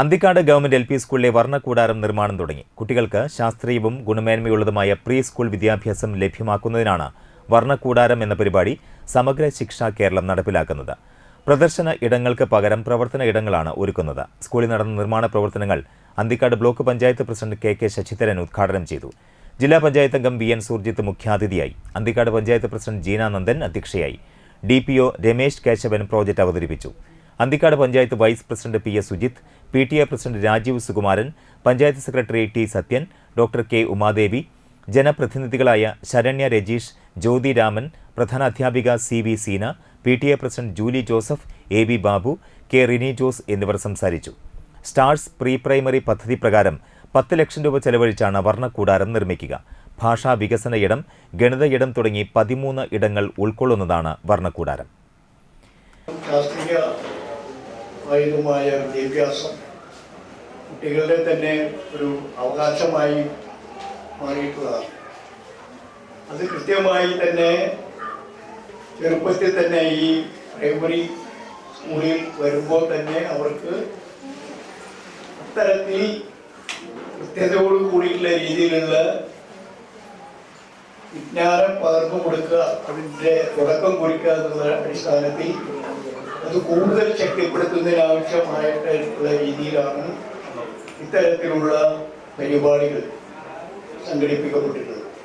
Anthikad government L P സ്കൂളിലെ വർണക്കൂടാരം നിർമ്മാണം തുടങ്ങി. കുട്ടികൾക്ക് ശാസ്ത്രീയവും ഗുണമേന്മയുള്ളതുമായ പ്രീ സ്കൂൾ വിദ്യാഭ്യാസം ലഭ്യമാക്കുന്നതിനാണ് വർണക്കൂടാരം എന്ന പരിപാടി സമഗ്ര ശിക്ഷ കേരളം നടപ്പിലാക്കുന്നത്. പ്രദർശന ഇടങ്ങൾക്ക് പകരം പ്രവർത്തന ഇടങ്ങളാണ് ഒരുക്കുന്നത്. സ്കൂളിൽ നടന്ന നിർമ്മാണ പ്രവർത്തനങ്ങൾ Anthikkad block panchayat president K K Sasidharan ഉദ്ഘാടനം ചെയ്തു. ജില്ലാ പഞ്ചായത്ത് അംഗം വി എൻ സൂർജിത്ത് മുഖ്യാതിഥിയായി. അന്തിക്കാട് പഞ്ചായത്ത് പ്രസിഡന്റ് ജീനാനന്ദൻ അധ്യക്ഷയായി. D P O Ramesh Kesavan project അവതരിപ്പിച്ചു. Anthikkad panchayat vice president P S Sujith P T A president Rajeev Sukumaran panchayat secretary T Sathyan doctor K Umadevi ജനപ്രതിനിധികളായ Saranya Rajeesh Jyothi Raman പ്രധാനാധ്യാപിക C V Seena P T A president Julie Joseph A V Babu K Rini Jose എന്നിവർ സംസാരിച്ചു. Stars pre primary പദ്ധതി പ്രകാരം പത്ത് ലക്ഷം രൂപ ചെലവഴിച്ചാണ് വർണക്കൂടാരം നിർമ്മിക്കുക. ഭാഷാ വികസന ഇടം ഗണിത ഇടം തുടങ്ങി പതിമൂന്ന് ഇടങ്ങൾ ഉൾക്കൊള്ളുന്നതാണ് വർണക്കൂടാരം. ശാസ്ത്രീയമായതുമായ വിദ്യാഭ്യാസം കുട്ടികളുടെ തന്നെ ഒരു അവകാശമായി മാറിയിട്ടുള്ളതാണ്. അത് കൃത്യമായി തന്നെ ചെറുപ്പത്തിൽ തന്നെ ഈ പ്രൈമറി സ്കൂളിൽ വരുമ്പോൾ തന്നെ അവർക്ക് അത്തരത്തിൽ കൃത്യതയോട് കൂടിയിട്ടുള്ള രീതിയിലുള്ള വിജ്ഞാനം പകർന്നു കൊടുക്കുക അതിന്റെ തുടക്കം കുറിക്കുക എന്നുള്ള അടിസ്ഥാനത്തിൽ അത് കൂടുതൽ ശക്തിപ്പെടുത്തുന്നതിന് ആവശ്യമായിട്ടുള്ള രീതിയിലാണ് ഇത്തരത്തിലുള്ള പരിപാടികൾ സംഘടിപ്പിക്കപ്പെട്ടിട്ടുള്ളത്.